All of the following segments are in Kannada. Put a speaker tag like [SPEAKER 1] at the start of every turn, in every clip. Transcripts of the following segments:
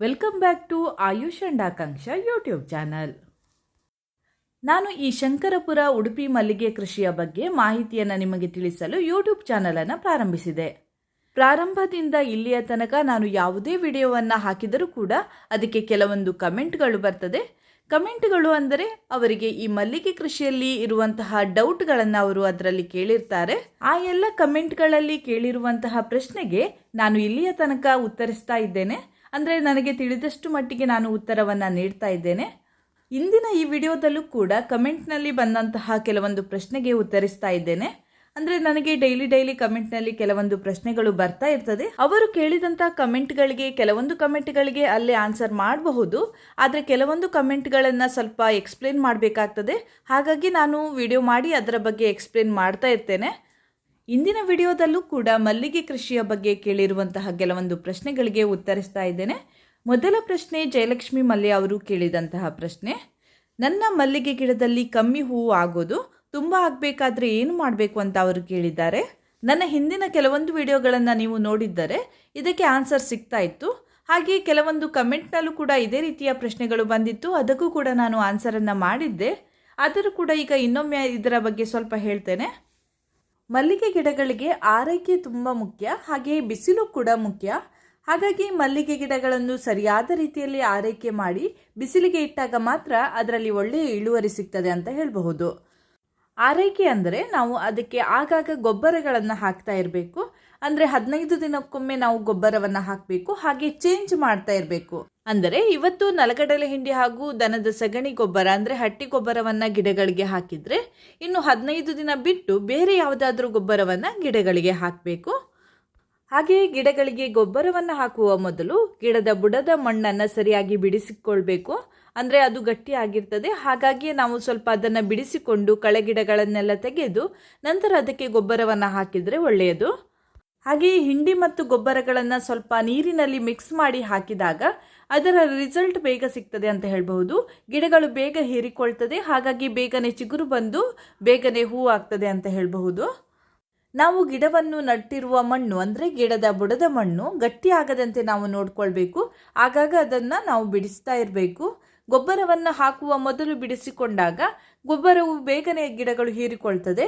[SPEAKER 1] Welcome back to Ayush and Akanksha YouTube channel ನಾನು ಈ ಶಂಕರಪುರ ಉಡುಪಿ ಮಲ್ಲಿಗೆ ಕೃಷಿಯ ಬಗ್ಗೆ ಮಾಹಿತಿಯನ್ನು ನಿಮಗೆ ತಿಳಿಸಲು ಯೂಟ್ಯೂಬ್ ಚಾನಲನ್ನು ಪ್ರಾರಂಭಿಸಿದೆ. ಪ್ರಾರಂಭದಿಂದ ಇಲ್ಲಿಯ ತನಕ ನಾನು ಯಾವುದೇ ವಿಡಿಯೋವನ್ನು ಹಾಕಿದರೂ ಕೂಡ ಅದಕ್ಕೆ ಕೆಲವೊಂದು ಕಮೆಂಟ್ಗಳು ಬರ್ತದೆ. ಕಮೆಂಟ್ಗಳು ಅಂದರೆ ಅವರಿಗೆ ಈ ಮಲ್ಲಿಗೆ ಕೃಷಿಯಲ್ಲಿ ಇರುವಂತಹ ಡೌಟ್ಗಳನ್ನು ಅವರು ಅದರಲ್ಲಿ ಕೇಳಿರ್ತಾರೆ. ಆ ಎಲ್ಲ ಕಮೆಂಟ್ಗಳಲ್ಲಿ ಕೇಳಿರುವಂತಹ ಪ್ರಶ್ನೆಗೆ ನಾನು ಇಲ್ಲಿಯ ತನಕ ಉತ್ತರಿಸ್ತಾ ಇದ್ದೇನೆ. ಅಂದರೆ ನನಗೆ ತಿಳಿದಷ್ಟು ಮಟ್ಟಿಗೆ ನಾನು ಉತ್ತರವನ್ನು ನೀಡ್ತಾ ಇದ್ದೇನೆ. ಇಂದಿನ ಈ ವಿಡಿಯೋದಲ್ಲೂ ಕೂಡ ಕಮೆಂಟ್ನಲ್ಲಿ ಬಂದಂತಹ ಕೆಲವೊಂದು ಪ್ರಶ್ನೆಗೆ ಉತ್ತರಿಸ್ತಾ ಇದ್ದೇನೆ. ಅಂದರೆ ನನಗೆ ಡೈಲಿ ಡೈಲಿ ಕಮೆಂಟ್ನಲ್ಲಿ ಕೆಲವೊಂದು ಪ್ರಶ್ನೆಗಳು ಬರ್ತಾ ಇರ್ತದೆ. ಅವರು ಕೇಳಿದಂಥ ಕಮೆಂಟ್ಗಳಿಗೆ, ಕೆಲವೊಂದು ಕಮೆಂಟ್ಗಳಿಗೆ ಅಲ್ಲೇ ಆನ್ಸರ್ ಮಾಡಬಹುದು. ಆದರೆ ಕೆಲವೊಂದು ಕಮೆಂಟ್ಗಳನ್ನು ಸ್ವಲ್ಪ ಎಕ್ಸ್ಪ್ಲೇನ್ ಮಾಡಬೇಕಾಗ್ತದೆ. ಹಾಗಾಗಿ ನಾನು ವಿಡಿಯೋ ಮಾಡಿ ಅದರ ಬಗ್ಗೆ ಎಕ್ಸ್ಪ್ಲೇನ್ ಮಾಡ್ತಾ ಇರ್ತೇನೆ. ಇಂದಿನ ವಿಡಿಯೋದಲ್ಲೂ ಕೂಡ ಮಲ್ಲಿಗೆ ಕೃಷಿಯ ಬಗ್ಗೆ ಕೇಳಿರುವಂತಹ ಕೆಲವೊಂದು ಪ್ರಶ್ನೆಗಳಿಗೆ ಉತ್ತರಿಸ್ತಾ ಇದ್ದೇನೆ. ಮೊದಲ ಪ್ರಶ್ನೆ ಜಯಲಕ್ಷ್ಮಿ ಮಲ್ಲಿ ಅವರು ಕೇಳಿದಂತಹ ಪ್ರಶ್ನೆ, ನನ್ನ ಮಲ್ಲಿಗೆ ಗಿಡದಲ್ಲಿ ಕಮ್ಮಿ ಹೂವು ಆಗೋದು ತುಂಬ ಆಗಬೇಕಾದ್ರೆ ಏನು ಮಾಡಬೇಕು ಅಂತ ಅವರು ಕೇಳಿದ್ದಾರೆ. ನನ್ನ ಹಿಂದಿನ ಕೆಲವೊಂದು ವಿಡಿಯೋಗಳನ್ನು ನೀವು ನೋಡಿದ್ದರೆ ಇದಕ್ಕೆ ಆನ್ಸರ್ ಸಿಗ್ತಾ ಇತ್ತು. ಹಾಗೆ ಕೆಲವೊಂದು ಕಮೆಂಟ್ನಲ್ಲೂ ಕೂಡ ಇದೇ ರೀತಿಯ ಪ್ರಶ್ನೆಗಳು ಬಂದಿತ್ತು. ಅದಕ್ಕೂ ಕೂಡ ನಾನು ಆನ್ಸರನ್ನು ಮಾಡಿದ್ದೆ. ಆದರೂ ಕೂಡ ಈಗ ಇನ್ನೊಮ್ಮೆ ಇದರ ಬಗ್ಗೆ ಸ್ವಲ್ಪ ಹೇಳ್ತೇನೆ. ಮಲ್ಲಿಗೆ ಗಿಡಗಳಿಗೆ ಆರೈಕೆ ತುಂಬ ಮುಖ್ಯ ಹಾಗೆಯೇ ಬಿಸಿಲು ಕೂಡ ಮುಖ್ಯ. ಹಾಗಾಗಿ ಮಲ್ಲಿಗೆ ಗಿಡಗಳನ್ನು ಸರಿಯಾದ ರೀತಿಯಲ್ಲಿ ಆರೈಕೆ ಮಾಡಿ ಬಿಸಿಲಿಗೆ ಇಟ್ಟಾಗ ಮಾತ್ರ ಅದರಲ್ಲಿ ಒಳ್ಳೆಯ ಇಳುವರಿ ಸಿಗ್ತದೆ ಅಂತ ಹೇಳಬಹುದು. ಆರೈಕೆ ಅಂದರೆ ನಾವು ಅದಕ್ಕೆ ಆಗಾಗ ಗೊಬ್ಬರಗಳನ್ನು ಹಾಕ್ತಾ ಇರಬೇಕು. ಅಂದರೆ ಹದಿನೈದು ದಿನಕ್ಕೊಮ್ಮೆ ನಾವು ಗೊಬ್ಬರವನ್ನು ಹಾಕಬೇಕು, ಹಾಗೆ ಚೇಂಜ್ ಮಾಡ್ತಾ ಇರಬೇಕು. ಅಂದರೆ ಇವತ್ತು ನಲಗಡಲೆ ಹಿಂಡಿ ಹಾಗೂ ದನದ ಸಗಣಿ ಗೊಬ್ಬರ, ಅಂದರೆ ಹಟ್ಟಿ ಗೊಬ್ಬರವನ್ನು ಗಿಡಗಳಿಗೆ ಹಾಕಿದರೆ ಇನ್ನು ಹದಿನೈದು ದಿನ ಬಿಟ್ಟು ಬೇರೆ ಯಾವುದಾದ್ರೂ ಗೊಬ್ಬರವನ್ನು ಗಿಡಗಳಿಗೆ ಹಾಕಬೇಕು. ಹಾಗೆಯೇ ಗಿಡಗಳಿಗೆ ಗೊಬ್ಬರವನ್ನು ಹಾಕುವ ಮೊದಲು ಗಿಡದ ಬುಡದ ಮಣ್ಣನ್ನು ಸರಿಯಾಗಿ ಬಿಡಿಸಿಕೊಳ್ಬೇಕು. ಅಂದರೆ ಅದು ಗಟ್ಟಿಯಾಗಿರ್ತದೆ ಹಾಗಾಗಿ ನಾವು ಸ್ವಲ್ಪ ಅದನ್ನು ಬಿಡಿಸಿಕೊಂಡು ಕಳೆ ಗಿಡಗಳನ್ನೆಲ್ಲ ತೆಗೆದು ನಂತರ ಅದಕ್ಕೆ ಗೊಬ್ಬರವನ್ನು ಹಾಕಿದರೆ ಒಳ್ಳೆಯದು. ಹಾಗೆಯೇ ಹಿಂಡಿ ಮತ್ತು ಗೊಬ್ಬರಗಳನ್ನು ಸ್ವಲ್ಪ ನೀರಿನಲ್ಲಿ ಮಿಕ್ಸ್ ಮಾಡಿ ಹಾಕಿದಾಗ ಅದರ ರಿಸಲ್ಟ್ ಬೇಗ ಸಿಗ್ತದೆ ಅಂತ ಹೇಳಬಹುದು. ಗಿಡಗಳು ಬೇಗ ಹೀರಿಕೊಳ್ತದೆ, ಹಾಗಾಗಿ ಬೇಗನೆ ಚಿಗುರು ಬಂದು ಬೇಗನೆ ಹೂ ಆಗ್ತದೆ ಅಂತ ಹೇಳಬಹುದು. ನಾವು ಗಿಡವನ್ನು ನಟ್ಟಿರುವ ಮಣ್ಣು, ಅಂದರೆ ಗಿಡದ ಬುಡದ ಮಣ್ಣು, ಗಟ್ಟಿಯಾಗದಂತೆ ನಾವು ನೋಡ್ಕೊಳ್ಬೇಕು. ಆಗಾಗ ಅದನ್ನು ನಾವು ಬಿಡಿಸ್ತಾ ಇರಬೇಕು. ಗೊಬ್ಬರವನ್ನು ಹಾಕುವ ಮೊದಲು ಬಿಡಿಸಿಕೊಂಡಾಗ ಗೊಬ್ಬರವು ಬೇಗನೆ ಗಿಡಗಳು ಹೀರಿಕೊಳ್ತದೆ.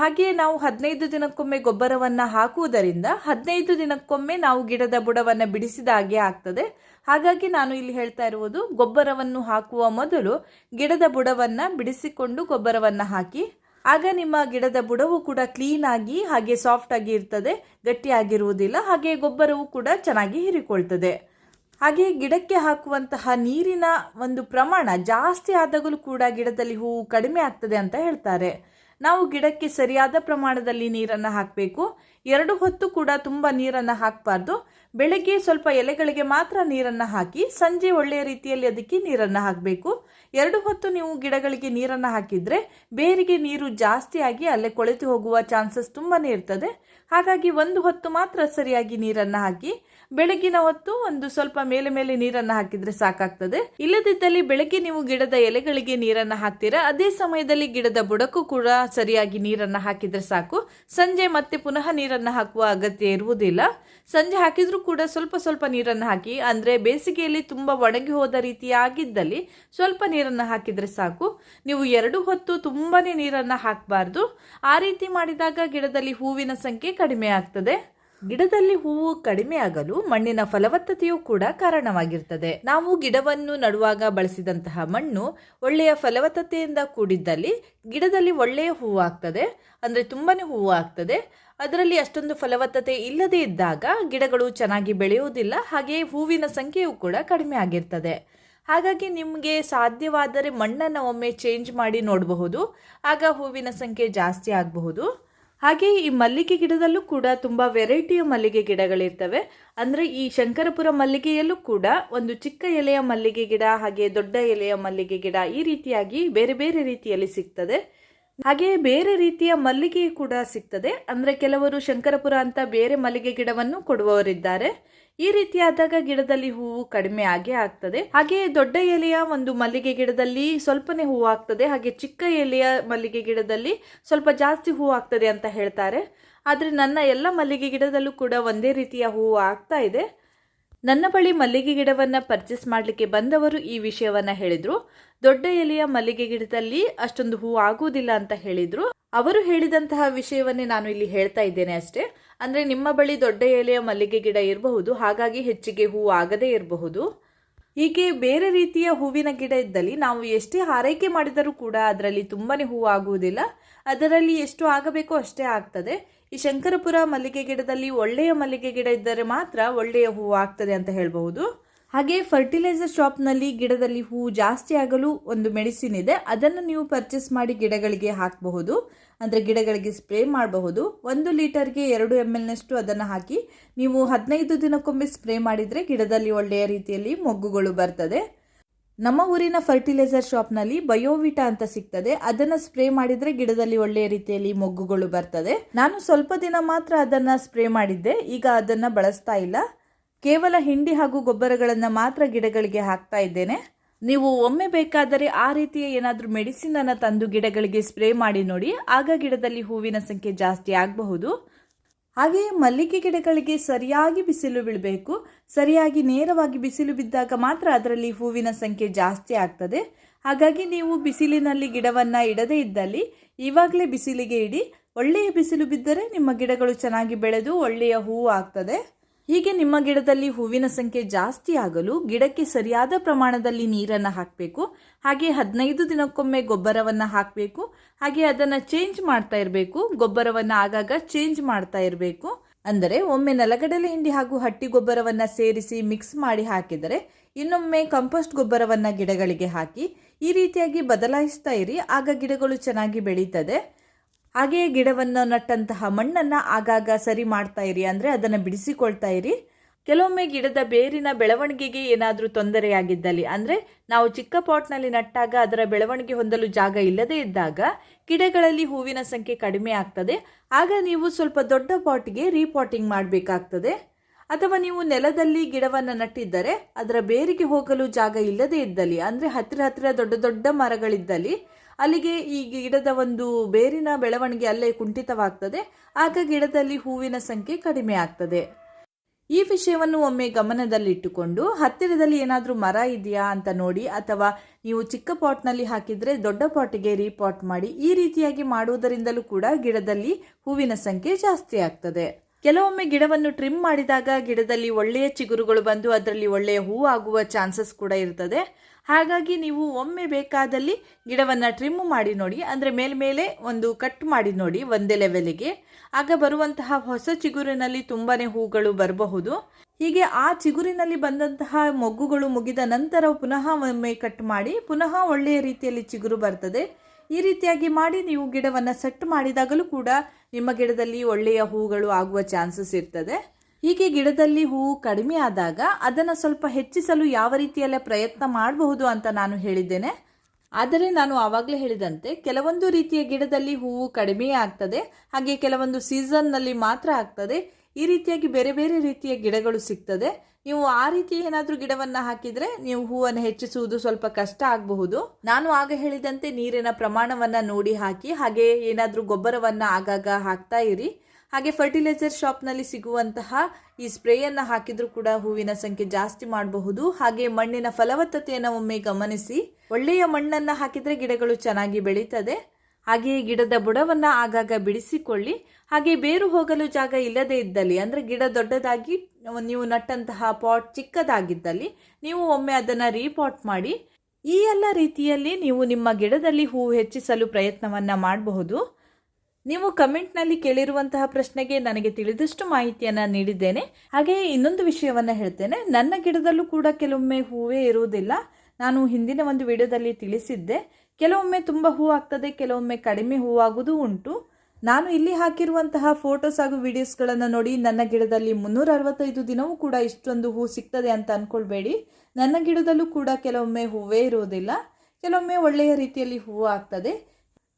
[SPEAKER 1] ಹಾಗೆಯೇ ನಾವು ಹದಿನೈದು ದಿನಕ್ಕೊಮ್ಮೆ ಗೊಬ್ಬರವನ್ನು ಹಾಕುವುದರಿಂದ ಹದಿನೈದು ದಿನಕ್ಕೊಮ್ಮೆ ನಾವು ಗಿಡದ ಬುಡವನ್ನು ಬಿಡಿಸಿದ ಹಾಗೆ ಆಗ್ತದೆ. ಹಾಗಾಗಿ ನಾನು ಇಲ್ಲಿ ಹೇಳ್ತಾ ಇರುವುದು ಗೊಬ್ಬರವನ್ನು ಹಾಕುವ ಮೊದಲು ಗಿಡದ ಬುಡವನ್ನು ಬಿಡಿಸಿಕೊಂಡು ಗೊಬ್ಬರವನ್ನು ಹಾಕಿ, ಆಗ ನಿಮ್ಮ ಗಿಡದ ಬುಡವು ಕೂಡ ಕ್ಲೀನ್ ಆಗಿ ಹಾಗೆ ಸಾಫ್ಟ್ ಆಗಿ ಇರ್ತದೆ, ಗಟ್ಟಿಯಾಗಿರುವುದಿಲ್ಲ, ಹಾಗೆ ಗೊಬ್ಬರವು ಕೂಡ ಚೆನ್ನಾಗಿ ಹೀರಿಕೊಳ್ತದೆ. ಹಾಗೆ ಗಿಡಕ್ಕೆ ಹಾಕುವಂತಹ ನೀರಿನ ಒಂದು ಪ್ರಮಾಣ ಜಾಸ್ತಿ ಆದಾಗಲೂ ಕೂಡ ಗಿಡದಲ್ಲಿ ಹೂವು ಕಡಿಮೆ ಆಗ್ತದೆ ಅಂತ ಹೇಳ್ತಾರೆ. ನಾವು ಗಿಡಕ್ಕೆ ಸರಿಯಾದ ಪ್ರಮಾಣದಲ್ಲಿ ನೀರನ್ನು ಹಾಕಬೇಕು. ಎರಡು ಹೊತ್ತು ಕೂಡ ತುಂಬ ನೀರನ್ನು ಹಾಕಬಾರ್ದು. ಬೆಳಗ್ಗೆ ಸ್ವಲ್ಪ ಎಲೆಗಳಿಗೆ ಮಾತ್ರ ನೀರನ್ನು ಹಾಕಿ, ಸಂಜೆ ಒಳ್ಳೆಯ ರೀತಿಯಲ್ಲಿ ಅದಕ್ಕೆ ನೀರನ್ನು ಹಾಕಬೇಕು. ಎರಡು ಹೊತ್ತು ನೀವು ಗಿಡಗಳಿಗೆ ನೀರನ್ನು ಹಾಕಿದರೆ ಬೇರಿಗೆ ನೀರು ಜಾಸ್ತಿಯಾಗಿ ಅಲ್ಲೇ ಕೊಳೆತು ಹೋಗುವ ಚಾನ್ಸಸ್ ತುಂಬಾ ಇರ್ತದೆ. ಹಾಗಾಗಿ ಒಂದು ಹೊತ್ತು ಮಾತ್ರ ಸರಿಯಾಗಿ ನೀರನ್ನು ಹಾಕಿ ಬೆಳಗಿನ ಹೊತ್ತು ಒಂದು ಸ್ವಲ್ಪ ಮೇಲೆ ಮೇಲೆ ನೀರನ್ನು ಹಾಕಿದ್ರೆ ಸಾಕಾಗ್ತದೆ. ಇಲ್ಲದಿದ್ದಲ್ಲಿ ಬೆಳಗ್ಗೆ ನೀವು ಗಿಡದ ಎಲೆಗಳಿಗೆ ನೀರನ್ನು ಹಾಕ್ತೀರಾ? ಅದೇ ಸಮಯದಲ್ಲಿ ಗಿಡದ ಬುಡಕ್ಕೂ ಕೂಡ ಸರಿಯಾಗಿ ನೀರನ್ನು ಹಾಕಿದ್ರೆ ಸಾಕು. ಸಂಜೆ ಮತ್ತೆ ಪುನಃ ನೀರನ್ನು ಹಾಕುವ ಅಗತ್ಯ ಇರುವುದಿಲ್ಲ. ಸಂಜೆ ಹಾಕಿದ್ರೂ ಕೂಡ ಸ್ವಲ್ಪ ಸ್ವಲ್ಪ ನೀರನ್ನು ಹಾಕಿ, ಅಂದ್ರೆ ಬೇಸಿಗೆಯಲ್ಲಿ ತುಂಬಾ ಒಣಗಿ ಹೋದ ರೀತಿಯಾಗಿದ್ದಲ್ಲಿ ಸ್ವಲ್ಪ ನೀರನ್ನು ಹಾಕಿದ್ರೆ ಸಾಕು. ನೀವು ಎರಡು ಹೊತ್ತು ತುಂಬಾನೇ ನೀರನ್ನು ಹಾಕಬಾರ್ದು. ಆ ರೀತಿ ಮಾಡಿದಾಗ ಗಿಡದಲ್ಲಿ ಹೂವಿನ ಸಂಖ್ಯೆ ಕಡಿಮೆ ಆಗ್ತದೆ. ಗಿಡದಲ್ಲಿ ಹೂವು ಕಡಿಮೆ ಆಗಲು ಮಣ್ಣಿನ ಫಲವತ್ತತೆಯೂ ಕೂಡ ಕಾರಣವಾಗಿರ್ತದೆ. ನಾವು ಗಿಡವನ್ನು ನಡುವಾಗ ಬಳಸಿದಂತಹ ಮಣ್ಣು ಒಳ್ಳೆಯ ಫಲವತ್ತತೆಯಿಂದ ಕೂಡಿದ್ದಲ್ಲಿ ಗಿಡದಲ್ಲಿ ಒಳ್ಳೆಯ ಹೂವು ಆಗ್ತದೆ, ಅಂದರೆ ತುಂಬಾನೇ ಹೂವು ಆಗ್ತದೆ. ಅದರಲ್ಲಿ ಅಷ್ಟೊಂದು ಫಲವತ್ತತೆ ಇಲ್ಲದೇ ಇದ್ದಾಗ ಗಿಡಗಳು ಚೆನ್ನಾಗಿ ಬೆಳೆಯುವುದಿಲ್ಲ, ಹಾಗೆಯೇ ಹೂವಿನ ಸಂಖ್ಯೆಯೂ ಕೂಡ ಕಡಿಮೆ ಆಗಿರ್ತದೆ. ಹಾಗಾಗಿ ನಿಮಗೆ ಸಾಧ್ಯವಾದರೆ ಮಣ್ಣನ್ನು ಒಮ್ಮೆ ಚೇಂಜ್ ಮಾಡಿ ನೋಡಬಹುದು. ಆಗ ಹೂವಿನ ಸಂಖ್ಯೆ ಜಾಸ್ತಿ ಆಗಬಹುದು. ಹಾಗೆ ಈ ಮಲ್ಲಿಗೆ ಗಿಡದಲ್ಲೂ ಕೂಡ ತುಂಬ ವೆರೈಟಿಯ ಮಲ್ಲಿಗೆ ಗಿಡಗಳಿರ್ತವೆ. ಅಂದರೆ ಈ ಶಂಕರಪುರ ಮಲ್ಲಿಗೆಯಲ್ಲೂ ಕೂಡ ಒಂದು ಚಿಕ್ಕ ಎಲೆಯ ಮಲ್ಲಿಗೆ ಗಿಡ ಹಾಗೆ ದೊಡ್ಡ ಎಲೆಯ ಮಲ್ಲಿಗೆ ಗಿಡ ಈ ರೀತಿಯಾಗಿ ಬೇರೆ ಬೇರೆ ರೀತಿಯಲ್ಲಿ ಸಿಗ್ತದೆ. ಹಾಗೆ ಬೇರೆ ರೀತಿಯ ಮಲ್ಲಿಗೆ ಕೂಡ ಸಿಗ್ತದೆ. ಅಂದರೆ ಕೆಲವರು ಶಂಕರಪುರ ಅಂತ ಬೇರೆ ಮಲ್ಲಿಗೆ ಗಿಡವನ್ನು ಕೊಡುವವರಿದ್ದಾರೆ. ಈ ರೀತಿಯಾದಾಗ ಗಿಡದಲ್ಲಿ ಹೂವು ಕಡಿಮೆ ಆಗೇ ಆಗ್ತದೆ. ಹಾಗೆಯೇ ದೊಡ್ಡ ಎಲೆಯ ಒಂದು ಮಲ್ಲಿಗೆ ಗಿಡದಲ್ಲಿ ಸ್ವಲ್ಪನೇ ಹೂವು ಆಗ್ತದೆ. ಹಾಗೆ ಚಿಕ್ಕ ಎಲೆಯ ಮಲ್ಲಿಗೆ ಗಿಡದಲ್ಲಿ ಸ್ವಲ್ಪ ಜಾಸ್ತಿ ಹೂವು ಆಗ್ತದೆ ಅಂತ ಹೇಳ್ತಾರೆ. ಆದರೆ ನನ್ನ ಎಲ್ಲ ಮಲ್ಲಿಗೆ ಗಿಡದಲ್ಲೂ ಕೂಡ ಒಂದೇ ರೀತಿಯ ಹೂವು ಆಗ್ತಾ ಇದೆ. ನನ್ನ ಬಳಿ ಮಲ್ಲಿಗೆ ಗಿಡವನ್ನು ಪರ್ಚೇಸ್ ಮಾಡಲಿಕ್ಕೆ ಬಂದವರು ಈ ವಿಷಯವನ್ನ ಹೇಳಿದರು. ದೊಡ್ಡ ಎಲೆಯ ಮಲ್ಲಿಗೆ ಗಿಡದಲ್ಲಿ ಅಷ್ಟೊಂದು ಹೂ ಆಗುವುದಿಲ್ಲ ಅಂತ ಹೇಳಿದರು. ಅವರು ಹೇಳಿದಂತಹ ವಿಷಯವನ್ನೇ ನಾನು ಇಲ್ಲಿ ಹೇಳ್ತಾ ಇದ್ದೇನೆ ಅಷ್ಟೇ. ಅಂದ್ರೆ ನಿಮ್ಮ ಬಳಿ ದೊಡ್ಡ ಎಲೆಯ ಮಲ್ಲಿಗೆ ಗಿಡ ಇರಬಹುದು, ಹಾಗಾಗಿ ಹೆಚ್ಚಿಗೆ ಹೂವು ಆಗದೇ ಇರಬಹುದು. ಹೀಗೆ ಬೇರೆ ರೀತಿಯ ಹೂವಿನ ಗಿಡ ಇದ್ದಲ್ಲಿ ನಾವು ಎಷ್ಟೇ ಆರೈಕೆ ಮಾಡಿದರೂ ಕೂಡ ಅದರಲ್ಲಿ ತುಂಬಾನೇ ಹೂವು ಆಗುವುದಿಲ್ಲ. ಅದರಲ್ಲಿ ಎಷ್ಟು ಆಗಬೇಕೋ ಅಷ್ಟೇ ಆಗ್ತದೆ. ಈ ಶಂಕರಪುರ ಮಲ್ಲಿಗೆ ಗಿಡದಲ್ಲಿ ಒಳ್ಳೆಯ ಮಲ್ಲಿಗೆ ಗಿಡ ಇದ್ದರೆ ಮಾತ್ರ ಒಳ್ಳೆಯ ಹೂವು ಆಗ್ತದೆ ಅಂತ ಹೇಳಬಹುದು. ಹಾಗೆ ಫರ್ಟಿಲೈಸರ್ ಶಾಪ್ನಲ್ಲಿ ಗಿಡದಲ್ಲಿ ಹೂವು ಜಾಸ್ತಿ ಆಗಲು ಒಂದು ಮೆಡಿಸಿನ್ ಇದೆ. ಅದನ್ನು ನೀವು ಪರ್ಚೇಸ್ ಮಾಡಿ ಗಿಡಗಳಿಗೆ ಹಾಕಬಹುದು. ಅಂದರೆ ಗಿಡಗಳಿಗೆ ಸ್ಪ್ರೇ ಮಾಡಬಹುದು. ಒಂದು ಲೀಟರ್ಗೆ ಎರಡು ಎಂ ಎಲ್ನಷ್ಟು ಅದನ್ನು ಹಾಕಿ ನೀವು ಹದಿನೈದು ದಿನಕ್ಕೊಮ್ಮೆ ಸ್ಪ್ರೇ ಮಾಡಿದರೆ ಗಿಡದಲ್ಲಿ ಒಳ್ಳೆಯ ರೀತಿಯಲ್ಲಿ ಮೊಗ್ಗುಗಳು ಬರ್ತದೆ. ನಮ್ಮ ಊರಿನ ಫರ್ಟಿಲೈಸರ್ ಶಾಪ್ನಲ್ಲಿ ಬಯೋವಿಟಾ ಅಂತ ಸಿಗ್ತದೆ. ಅದನ್ನ ಸ್ಪ್ರೇ ಮಾಡಿದ್ರೆ ಗಿಡದಲ್ಲಿ ಒಳ್ಳೆಯ ರೀತಿಯಲ್ಲಿ ಮೊಗ್ಗುಗಳು ಬರ್ತದೆ. ನಾನು ಸ್ವಲ್ಪ ದಿನ ಮಾತ್ರ ಅದನ್ನ ಸ್ಪ್ರೇ ಮಾಡಿದ್ದೆ. ಈಗ ಅದನ್ನ ಬಳಸ್ತಾ ಇಲ್ಲ. ಕೇವಲ ಹಿಂಡಿ ಹಾಗೂ ಗೊಬ್ಬರಗಳನ್ನು ಮಾತ್ರ ಗಿಡಗಳಿಗೆ ಹಾಕ್ತಾ ಇದ್ದೇನೆ. ನೀವು ಒಮ್ಮೆ ಬೇಕಾದರೆ ಆ ರೀತಿಯ ಏನಾದರೂ ಮೆಡಿಸಿನ್ ಅನ್ನು ತಂದು ಗಿಡಗಳಿಗೆ ಸ್ಪ್ರೇ ಮಾಡಿ ನೋಡಿ. ಆಗ ಗಿಡದಲ್ಲಿ ಹೂವಿನ ಸಂಖ್ಯೆ ಜಾಸ್ತಿ ಆಗಬಹುದು. ಹಾಗೆಯೇ ಮಲ್ಲಿಗೆ ಗಿಡಗಳಿಗೆ ಸರಿಯಾಗಿ ಬಿಸಿಲು ಬೀಳಬೇಕು. ಸರಿಯಾಗಿ ನೇರವಾಗಿ ಬಿಸಿಲು ಬಿದ್ದಾಗ ಮಾತ್ರ ಅದರಲ್ಲಿ ಹೂವಿನ ಸಂಖ್ಯೆ ಜಾಸ್ತಿ ಆಗ್ತದೆ. ಹಾಗಾಗಿ ನೀವು ಬಿಸಿಲಿನಲ್ಲಿ ಗಿಡವನ್ನು ಇಡದೇ ಇದ್ದಲ್ಲಿ ಇವಾಗಲೇ ಬಿಸಿಲಿಗೆ ಇಡಿ. ಒಳ್ಳೆಯ ಬಿಸಿಲು ಬಿದ್ದರೆ ನಿಮ್ಮ ಗಿಡಗಳು ಚೆನ್ನಾಗಿ ಬೆಳೆದು ಒಳ್ಳೆಯ ಹೂವು ಆಗ್ತದೆ. ಹೀಗೆ ನಿಮ್ಮ ಗಿಡದಲ್ಲಿ ಹೂವಿನ ಸಂಖ್ಯೆ ಜಾಸ್ತಿ ಆಗಲು ಗಿಡಕ್ಕೆ ಸರಿಯಾದ ಪ್ರಮಾಣದಲ್ಲಿ ನೀರನ್ನು ಹಾಕಬೇಕು. ಹಾಗೆ ಹದಿನೈದು ದಿನಕ್ಕೊಮ್ಮೆ ಗೊಬ್ಬರವನ್ನು ಹಾಕಬೇಕು. ಹಾಗೆ ಅದನ್ನು ಚೇಂಜ್ ಮಾಡ್ತಾ ಇರಬೇಕು. ಗೊಬ್ಬರವನ್ನು ಆಗಾಗ ಚೇಂಜ್ ಮಾಡ್ತಾ ಇರಬೇಕು. ಅಂದರೆ ಒಮ್ಮೆ ನೆಲಗಡಲೆ ಹಿಂಡಿ ಹಾಗೂ ಹಟ್ಟಿ ಗೊಬ್ಬರವನ್ನು ಸೇರಿಸಿ ಮಿಕ್ಸ್ ಮಾಡಿ ಹಾಕಿದರೆ ಇನ್ನೊಮ್ಮೆ ಕಂಪೋಸ್ಟ್ ಗೊಬ್ಬರವನ್ನು ಗಿಡಗಳಿಗೆ ಹಾಕಿ ಈ ರೀತಿಯಾಗಿ ಬದಲಾಯಿಸ್ತಾ ಇರಿ. ಆಗ ಗಿಡಗಳು ಚೆನ್ನಾಗಿ ಬೆಳೀತದೆ. ಹಾಗೆಯೇ ಗಿಡವನ್ನು ನಟ್ಟಂತಹ ಮಣ್ಣನ್ನು ಆಗಾಗ ಸರಿ ಮಾಡ್ತಾ ಇರಿ, ಅಂದರೆ ಅದನ್ನು ಬಿಡಿಸಿಕೊಳ್ತಾ ಇರಿ. ಕೆಲವೊಮ್ಮೆ ಗಿಡದ ಬೇರಿನ ಬೆಳವಣಿಗೆಗೆ ಏನಾದರೂ ತೊಂದರೆಯಾಗಿದ್ದಲ್ಲಿ ಅಂದರೆ ನಾವು ಚಿಕ್ಕ ಪಾಟ್ನಲ್ಲಿ ನಟ್ಟಾಗ ಅದರ ಬೆಳವಣಿಗೆ ಹೊಂದಲು ಜಾಗ ಇಲ್ಲದೇ ಇದ್ದಾಗ ಗಿಡಗಳಲ್ಲಿ ಹೂವಿನ ಸಂಖ್ಯೆ ಕಡಿಮೆ ಆಗ್ತದೆ. ಆಗ ನೀವು ಸ್ವಲ್ಪ ದೊಡ್ಡ ಪಾಟ್ಗೆ ರೀಪಾಟಿಂಗ್ ಮಾಡಬೇಕಾಗ್ತದೆ. ಅಥವಾ ನೀವು ನೆಲದಲ್ಲಿ ಗಿಡವನ್ನು ನಟ್ಟಿದ್ದರೆ, ಅದರ ಬೇರಿಗೆ ಹೋಗಲು ಜಾಗ ಇಲ್ಲದೇ ಇದ್ದಲ್ಲಿ, ಅಂದರೆ ಹತ್ತಿರ ಹತ್ತಿರ ದೊಡ್ಡ ದೊಡ್ಡ ಮರಗಳಿದ್ದಲ್ಲಿ ಅಲ್ಲಿಗೆ ಈ ಗಿಡದ ಒಂದು ಬೇರಿನ ಬೆಳವಣಿಗೆ ಅಲ್ಲೇ ಕುಂಠಿತವಾಗ್ತದೆ. ಆಗ ಗಿಡದಲ್ಲಿ ಹೂವಿನ ಸಂಖ್ಯೆ ಕಡಿಮೆ ಆಗ್ತದೆ. ಈ ವಿಷಯವನ್ನು ಒಮ್ಮೆ ಗಮನದಲ್ಲಿಟ್ಟುಕೊಂಡು, ಹತ್ತಿರದಲ್ಲಿ ಏನಾದರೂ ಮರ ಇದೆಯಾ ಅಂತ ನೋಡಿ ಅಥವಾ ನೀವು ಚಿಕ್ಕ ಪಾಟ್ನಲ್ಲಿ ಹಾಕಿದರೆ ದೊಡ್ಡ ಪಾಟಿಗೆ ರೀಪಾಟ್ ಮಾಡಿ ಈ ರೀತಿಯಾಗಿ ಮಾಡುವುದರಿಂದಲೂ ಕೂಡ ಗಿಡದಲ್ಲಿ ಹೂವಿನ ಸಂಖ್ಯೆ ಜಾಸ್ತಿ ಆಗ್ತದೆ. ಕೆಲವೊಮ್ಮೆ ಗಿಡವನ್ನು ಟ್ರಿಮ್ ಮಾಡಿದಾಗ ಗಿಡದಲ್ಲಿ ಒಳ್ಳೆಯ ಚಿಗುರುಗಳು ಬಂದು ಅದರಲ್ಲಿ ಒಳ್ಳೆಯ ಹೂ ಆಗುವ ಚಾನ್ಸಸ್ ಕೂಡ ಇರ್ತದೆ. ಹಾಗಾಗಿ ನೀವು ಒಮ್ಮೆ ಬೇಕಾದಲ್ಲಿ ಗಿಡವನ್ನು ಟ್ರಿಮ್ ಮಾಡಿ ನೋಡಿ, ಅಂದರೆ ಮೇಲ್ಮೇಲೆ ಒಂದು ಕಟ್ ಮಾಡಿ ನೋಡಿ ಒಂದೇ ಲೆವೆಲಿಗೆ ಆಗ ಬರುವಂತಹ ಹೊಸ ಚಿಗುರಿನಲ್ಲಿ ತುಂಬಾ ಹೂಗಳು ಬರಬಹುದು. ಹೀಗೆ ಆ ಚಿಗುರಿನಲ್ಲಿ ಬಂದಂತಹ ಮೊಗ್ಗುಗಳು ಮುಗಿದ ನಂತರ ಪುನಃ ಒಮ್ಮೆ ಕಟ್ ಮಾಡಿ, ಪುನಃ ಒಳ್ಳೆಯ ರೀತಿಯಲ್ಲಿ ಚಿಗುರು ಬರ್ತದೆ. ಈ ರೀತಿಯಾಗಿ ಮಾಡಿ ನೀವು ಗಿಡವನ್ನು ಸೆಟ್ ಮಾಡಿದಾಗಲೂ ಕೂಡ ನಿಮ್ಮ ಗಿಡದಲ್ಲಿ ಒಳ್ಳೆಯ ಹೂಗಳು ಆಗುವ ಚಾನ್ಸಸ್ ಇರ್ತದೆ. ಹೀಗೆ ಗಿಡದಲ್ಲಿ ಹೂವು ಕಡಿಮೆ ಆದಾಗ ಅದನ್ನು ಸ್ವಲ್ಪ ಹೆಚ್ಚಿಸಲು ಯಾವ ರೀತಿಯೆಲ್ಲ ಪ್ರಯತ್ನ ಮಾಡಬಹುದು ಅಂತ ನಾನು ಹೇಳಿದ್ದೇನೆ. ಆದರೆ ನಾನು ಆವಾಗಲೇ ಹೇಳಿದಂತೆ ಕೆಲವೊಂದು ರೀತಿಯ ಗಿಡದಲ್ಲಿ ಹೂವು ಕಡಿಮೆ ಆಗ್ತದೆ, ಹಾಗೆ ಕೆಲವೊಂದು ಸೀಸನ್ನಲ್ಲಿ ಮಾತ್ರ ಆಗ್ತದೆ. ಈ ರೀತಿಯಾಗಿ ಬೇರೆ ಬೇರೆ ರೀತಿಯ ಗಿಡಗಳು ಸಿಗ್ತದೆ. ನೀವು ಆ ರೀತಿ ಏನಾದರೂ ಗಿಡವನ್ನು ಹಾಕಿದರೆ ನೀವು ಹೂವನ್ನು ಹೆಚ್ಚಿಸುವುದು ಸ್ವಲ್ಪ ಕಷ್ಟ ಆಗಬಹುದು. ನಾನು ಆಗ ಹೇಳಿದಂತೆ ನೀರಿನ ಪ್ರಮಾಣವನ್ನು ನೋಡಿ ಹಾಕಿ, ಹಾಗೆ ಏನಾದರೂ ಗೊಬ್ಬರವನ್ನು ಆಗಾಗ ಹಾಕ್ತಾ ಇರಿ. ಹಾಗೆ ಫರ್ಟಿಲೈಸರ್ ಶಾಪ್ನಲ್ಲಿ ಸಿಗುವಂತಹ ಈ ಸ್ಪ್ರೇಯನ್ನು ಹಾಕಿದರೂ ಕೂಡ ಹೂವಿನ ಸಂಖ್ಯೆ ಜಾಸ್ತಿ ಮಾಡಬಹುದು. ಹಾಗೆ ಮಣ್ಣಿನ ಫಲವತ್ತತೆಯನ್ನು ಒಮ್ಮೆ ಗಮನಿಸಿ. ಒಳ್ಳೆಯ ಮಣ್ಣನ್ನು ಹಾಕಿದರೆ ಗಿಡಗಳು ಚೆನ್ನಾಗಿ ಬೆಳೀತದೆ. ಹಾಗೆಯೇ ಗಿಡದ ಬುಡವನ್ನು ಆಗಾಗ ಬಿಡಿಸಿಕೊಳ್ಳಿ. ಹಾಗೆ ಬೇರು ಹೋಗಲು ಜಾಗ ಇಲ್ಲದೇ ಇದ್ದಲ್ಲಿ, ಅಂದರೆ ಗಿಡ ದೊಡ್ಡದಾಗಿ ನೀವು ನಟ್ಟಂತಹ ಪಾಟ್ ಚಿಕ್ಕದಾಗಿದ್ದಲ್ಲಿ, ನೀವು ಒಮ್ಮೆ ಅದನ್ನು ರೀಪಾಟ್ ಮಾಡಿ. ಈ ಎಲ್ಲ ರೀತಿಯಲ್ಲಿ ನೀವು ನಿಮ್ಮ ಗಿಡದಲ್ಲಿ ಹೂವು ಹೆಚ್ಚಿಸಲು ಪ್ರಯತ್ನವನ್ನು ಮಾಡಬಹುದು. ನೀವು ಕಮೆಂಟ್ನಲ್ಲಿ ಕೇಳಿರುವಂತಹ ಪ್ರಶ್ನೆಗೆ ನನಗೆ ತಿಳಿದಷ್ಟು ಮಾಹಿತಿಯನ್ನು ನೀಡಿದ್ದೇನೆ. ಹಾಗೆಯೇ ಇನ್ನೊಂದು ವಿಷಯವನ್ನು ಹೇಳ್ತೇನೆ. ನನ್ನ ಗಿಡದಲ್ಲೂ ಕೂಡ ಕೆಲವೊಮ್ಮೆ ಹೂವೇ ಇರುವುದಿಲ್ಲ. ನಾನು ಹಿಂದಿನ ಒಂದು ವಿಡಿಯೋದಲ್ಲಿ ತಿಳಿಸಿದ್ದೆ. ಕೆಲವೊಮ್ಮೆ ತುಂಬ ಹೂ ಆಗ್ತದೆ, ಕೆಲವೊಮ್ಮೆ ಕಡಿಮೆ ಹೂವಾಗುವುದು ಉಂಟು. ನಾನು ಇಲ್ಲಿ ಹಾಕಿರುವಂತಹ ಫೋಟೋಸ್ ಹಾಗೂ ವಿಡಿಯೋಸ್ಗಳನ್ನು ನೋಡಿ ನನ್ನ ಗಿಡದಲ್ಲಿ ಮುನ್ನೂರ ಅರವತ್ತೈದು ದಿನವೂ ಕೂಡ ಇಷ್ಟೊಂದು ಹೂ ಸಿಗ್ತದೆ ಅಂತ ಅಂದ್ಕೊಳ್ಬೇಡಿ ನನ್ನ ಗಿಡದಲ್ಲೂ ಕೂಡ ಕೆಲವೊಮ್ಮೆ ಹೂವೇ ಇರುವುದಿಲ್ಲ. ಕೆಲವೊಮ್ಮೆ ಒಳ್ಳೆಯ ರೀತಿಯಲ್ಲಿ ಹೂವು ಆಗ್ತದೆ.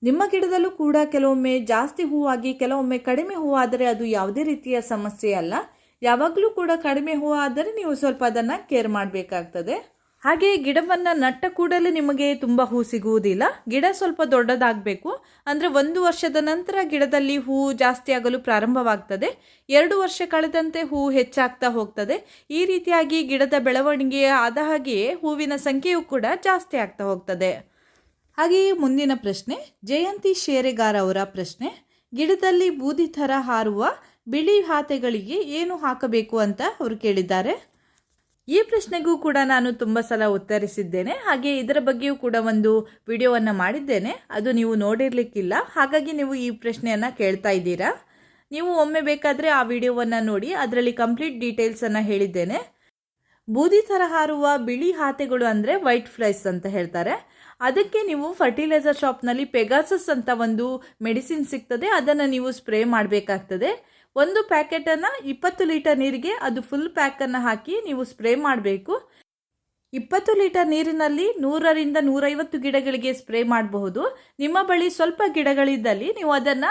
[SPEAKER 1] ನಿಮ್ಮ ಗಿಡದಲ್ಲೂ ಕೂಡ ಕೆಲವೊಮ್ಮೆ ಜಾಸ್ತಿ ಹೂವಾಗಿ, ಕೆಲವೊಮ್ಮೆ ಕಡಿಮೆ ಹೂವಾದರೆ ಅದು ಯಾವುದೇ ರೀತಿಯ ಸಮಸ್ಯೆ ಅಲ್ಲ. ಯಾವಾಗಲೂ ಕೂಡ ಕಡಿಮೆ ಹೂವಾದರೆ ನೀವು ಸ್ವಲ್ಪ ಅದನ್ನು ಕೇರ್ ಮಾಡಬೇಕಾಗ್ತದೆ. ಹಾಗೆ ಗಿಡವನ್ನು ನಟ್ಟ ಕೂಡಲೇ ನಿಮಗೆ ತುಂಬ ಹೂ ಸಿಗುವುದಿಲ್ಲ. ಗಿಡ ಸ್ವಲ್ಪ ದೊಡ್ಡದಾಗಬೇಕು. ಅಂದರೆ ಒಂದು ವರ್ಷದ ನಂತರ ಗಿಡದಲ್ಲಿ ಹೂ ಜಾಸ್ತಿ ಆಗಲು ಪ್ರಾರಂಭವಾಗ್ತದೆ. ಎರಡು ವರ್ಷ ಕಳೆದಂತೆ ಹೂ ಹೆಚ್ಚಾಗ್ತಾ ಹೋಗ್ತದೆ. ಈ ರೀತಿಯಾಗಿ ಗಿಡದ ಬೆಳವಣಿಗೆ ಆದ ಹಾಗೆಯೇ ಹೂವಿನ ಸಂಖ್ಯೆಯೂ ಕೂಡ ಜಾಸ್ತಿ ಆಗ್ತಾ ಹೋಗ್ತದೆ. ಹಾಗೆಯೇ ಮುಂದಿನ ಪ್ರಶ್ನೆ, ಜಯಂತಿ ಶೇರೆಗಾರ್ ಅವರ ಪ್ರಶ್ನೆ, ಗಿಡದಲ್ಲಿ ಬೂದಿ ಥರ ಹಾರುವ ಬಿಳಿ ಹಾತೆಗಳಿಗೆ ಏನು ಹಾಕಬೇಕು ಅಂತ ಅವರು ಕೇಳಿದ್ದಾರೆ. ಈ ಪ್ರಶ್ನೆಗೂ ಕೂಡ ನಾನು ತುಂಬ ಸಲ ಉತ್ತರಿಸಿದ್ದೇನೆ. ಹಾಗೆ ಇದರ ಬಗ್ಗೆಯೂ ಕೂಡ ಒಂದು ವಿಡಿಯೋವನ್ನು ಮಾಡಿದ್ದೇನೆ. ಅದು ನೀವು ನೋಡಿರಲಿಕ್ಕಿಲ್ಲ. ಹಾಗಾಗಿ ನೀವು ಈ ಪ್ರಶ್ನೆಯನ್ನು ಕೇಳ್ತಾ ಇದ್ದೀರಾ. ನೀವು ಒಮ್ಮೆ ಬೇಕಾದರೆ ಆ ವಿಡಿಯೋವನ್ನು ನೋಡಿ, ಅದರಲ್ಲಿ ಕಂಪ್ಲೀಟ್ ಡೀಟೇಲ್ಸನ್ನು ಹೇಳಿದ್ದೇನೆ. ಬೂದಿ ಥರ ಹಾರುವ ಬಿಳಿ ಹಾತೆಗಳು ಅಂದರೆ ವೈಟ್ ಫ್ಲೈಸ್ ಅಂತ ಹೇಳ್ತಾರೆ. ಅದಕ್ಕೆ ನೀವು ಫರ್ಟಿಲೈಸರ್ ಶಾಪ್ನಲ್ಲಿ ಪೆಗಾಸಸ್ ಅಂತ ಒಂದು ಮೆಡಿಸಿನ್ ಸಿಗ್ತದೆ, ಅದನ್ನು ನೀವು ಸ್ಪ್ರೇ ಮಾಡಬೇಕಾಗ್ತದೆ. ಒಂದು ಪ್ಯಾಕೆಟನ್ನು ಇಪ್ಪತ್ತು ಲೀಟರ್ ನೀರಿಗೆ ಅದು ಫುಲ್ ಪ್ಯಾಕನ್ನು ಹಾಕಿ ನೀವು ಸ್ಪ್ರೇ ಮಾಡಬೇಕು. ಇಪ್ಪತ್ತು ಲೀಟರ್ ನೀರಿನಲ್ಲಿ ನೂರರಿಂದ ನೂರೈವತ್ತು ಗಿಡಗಳಿಗೆ ಸ್ಪ್ರೇ ಮಾಡಬಹುದು. ನಿಮ್ಮ ಬಳಿ ಸ್ವಲ್ಪ ಗಿಡಗಳಿದ್ದಲ್ಲಿ ನೀವು ಅದನ್ನು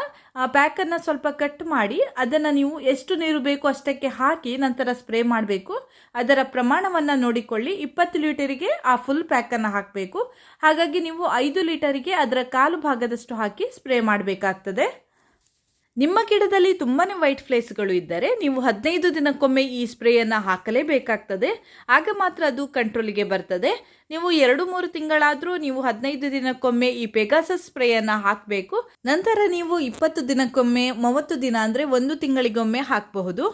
[SPEAKER 1] ಪ್ಯಾಕನ್ನು ಸ್ವಲ್ಪ ಕಟ್ ಮಾಡಿ, ಅದನ್ನು ನೀವು ಎಷ್ಟು ನೀರು ಬೇಕು ಅಷ್ಟಕ್ಕೆ ಹಾಕಿ ನಂತರ ಸ್ಪ್ರೇ ಮಾಡಬೇಕು. ಅದರ ಪ್ರಮಾಣವನ್ನು ನೋಡಿಕೊಳ್ಳಿ. ಇಪ್ಪತ್ತು ಲೀಟರಿಗೆ ಆ ಫುಲ್ ಪ್ಯಾಕನ್ನು ಹಾಕಬೇಕು. ಹಾಗಾಗಿ ನೀವು ಐದು ಲೀಟರಿಗೆ ಅದರ ಕಾಲು ಭಾಗದಷ್ಟು ಹಾಕಿ ಸ್ಪ್ರೇ ಮಾಡಬೇಕಾಗ್ತದೆ. ನಿಮ್ಮ ಗಿಡದಲ್ಲಿ ತುಂಬಾ ವೈಟ್ ಫ್ಲೇಸ್ಗಳು ಇದ್ದರೆ ನೀವು ಹದಿನೈದು ದಿನಕ್ಕೊಮ್ಮೆ ಈ ಸ್ಪ್ರೇಯನ್ನು ಹಾಕಲೇಬೇಕಾಗ್ತದೆ. ಆಗ ಮಾತ್ರ ಅದು ಕಂಟ್ರೋಲಿಗೆ ಬರ್ತದೆ. ನೀವು ಎರಡು ಮೂರು ತಿಂಗಳಾದರೂ ನೀವು ಹದಿನೈದು ದಿನಕ್ಕೊಮ್ಮೆ ಈ ಪೆಗಾಸಸ್ ಸ್ಪ್ರೇಯನ್ನು ಹಾಕಬೇಕು. ನಂತರ ನೀವು ಇಪ್ಪತ್ತು ದಿನಕ್ಕೊಮ್ಮೆ, ಮೂವತ್ತು ದಿನ ಅಂದರೆ ಒಂದು ತಿಂಗಳಿಗೊಮ್ಮೆ ಹಾಕಬಹುದು.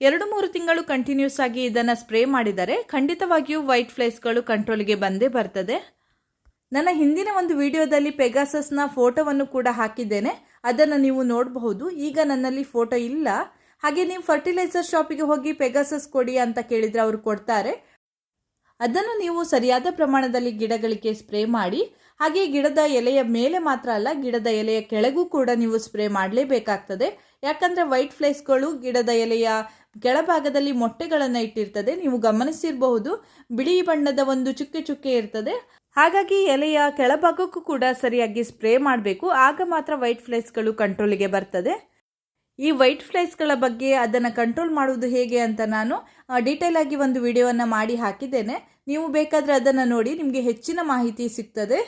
[SPEAKER 1] ಎರಡು ಮೂರು ತಿಂಗಳು ಕಂಟಿನ್ಯೂಸ್ ಆಗಿ ಇದನ್ನು ಸ್ಪ್ರೇ ಮಾಡಿದರೆ ಖಂಡಿತವಾಗಿಯೂ ವೈಟ್ ಫ್ಲೇಸ್ಗಳು ಕಂಟ್ರೋಲ್ಗೆ ಬಂದೇ ಬರ್ತದೆ. ನನ್ನ ಹಿಂದಿನ ಒಂದು ವಿಡಿಯೋದಲ್ಲಿ ಪೆಗಾಸಸ್ನ ಫೋಟೋವನ್ನು ಕೂಡ ಹಾಕಿದ್ದೇನೆ. ಅದನ್ನು ನೀವು ನೋಡಬಹುದು. ಈಗ ನನ್ನಲ್ಲಿ ಫೋಟೋ ಇಲ್ಲ. ಹಾಗೆ ನೀವು ಫರ್ಟಿಲೈಸರ್ ಶಾಪಿಗೆ ಹೋಗಿ ಪೆಗಾಸಸ್ ಕೊಡಿ ಅಂತ ಕೇಳಿದರೆ ಅವರು ಕೊಡ್ತಾರೆ. ಅದನ್ನು ನೀವು ಸರಿಯಾದ ಪ್ರಮಾಣದಲ್ಲಿ ಗಿಡಗಳಿಗೆ ಸ್ಪ್ರೇ ಮಾಡಿ, ಹಾಗೆ ಗಿಡದ ಎಲೆಯ ಮೇಲೆ ಮಾತ್ರ ಅಲ್ಲ, ಗಿಡದ ಎಲೆಯ ಕೆಳಗೂ ಕೂಡ ನೀವು ಸ್ಪ್ರೇ ಮಾಡಲೇಬೇಕಾಗ್ತದೆ. ಯಾಕಂದರೆ ವೈಟ್ ಫ್ಲೇಸ್ಗಳು ಗಿಡದ ಎಲೆಯ ಕೆಳಭಾಗದಲ್ಲಿ ಮೊಟ್ಟೆಗಳನ್ನು ಇಟ್ಟಿರ್ತದೆ. ನೀವು ಗಮನಿಸಿರಬಹುದು, ಬಿಳಿ ಬಣ್ಣದ ಒಂದು ಚುಕ್ಕೆ ಚುಕ್ಕೆ ಇರ್ತದೆ. ಹಾಗಾಗಿ ಎಲೆಯ ಕೆಳಭಾಗಕ್ಕೂ ಕೂಡ ಸರಿಯಾಗಿ ಸ್ಪ್ರೇ ಮಾಡಬೇಕು. ಆಗ ಮಾತ್ರ ವೈಟ್ ಫ್ಲೈಸ್ಗಳು ಕಂಟ್ರೋಲಿಗೆ ಬರ್ತದೆ. ಈ ವೈಟ್ ಫ್ಲೈಸ್ಗಳ ಬಗ್ಗೆ ಅದನ್ನು ಕಂಟ್ರೋಲ್ ಮಾಡುವುದು ಹೇಗೆ ಅಂತ ನಾನು ಡೀಟೇಲ್ ಆಗಿ ಒಂದು ವಿಡಿಯೋವನ್ನು ಮಾಡಿ ಹಾಕಿದ್ದೇನೆ. ನೀವು ಬೇಕಾದರೆ ಅದನ್ನು ನೋಡಿ, ನಿಮಗೆ ಹೆಚ್ಚಿನ ಮಾಹಿತಿ ಸಿಗ್ತದೆ.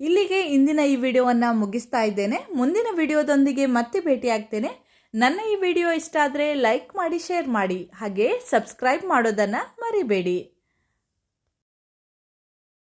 [SPEAKER 1] ಇಲ್ಲಿಗೆ ಇಂದಿನ ಈ ವಿಡಿಯೋವನ್ನು ಮುಗಿಸ್ತಾ ಇದ್ದೇನೆ. ಮುಂದಿನ ವಿಡಿಯೋದೊಂದಿಗೆ ಮತ್ತೆ ಭೇಟಿ ಆಗ್ತೇನೆ ನನ್ನ ಈ ವಿಡಿಯೋ ಇಷ್ಟ ಆದರೆ ಲೈಕ್ ಮಾಡಿ, ಶೇರ್ ಮಾಡಿ. ಹಾಗೆ ಸಬ್ಸ್ಕ್ರೈಬ್ ಮಾಡೋದನ್ನು ಮರಿಬೇಡಿ.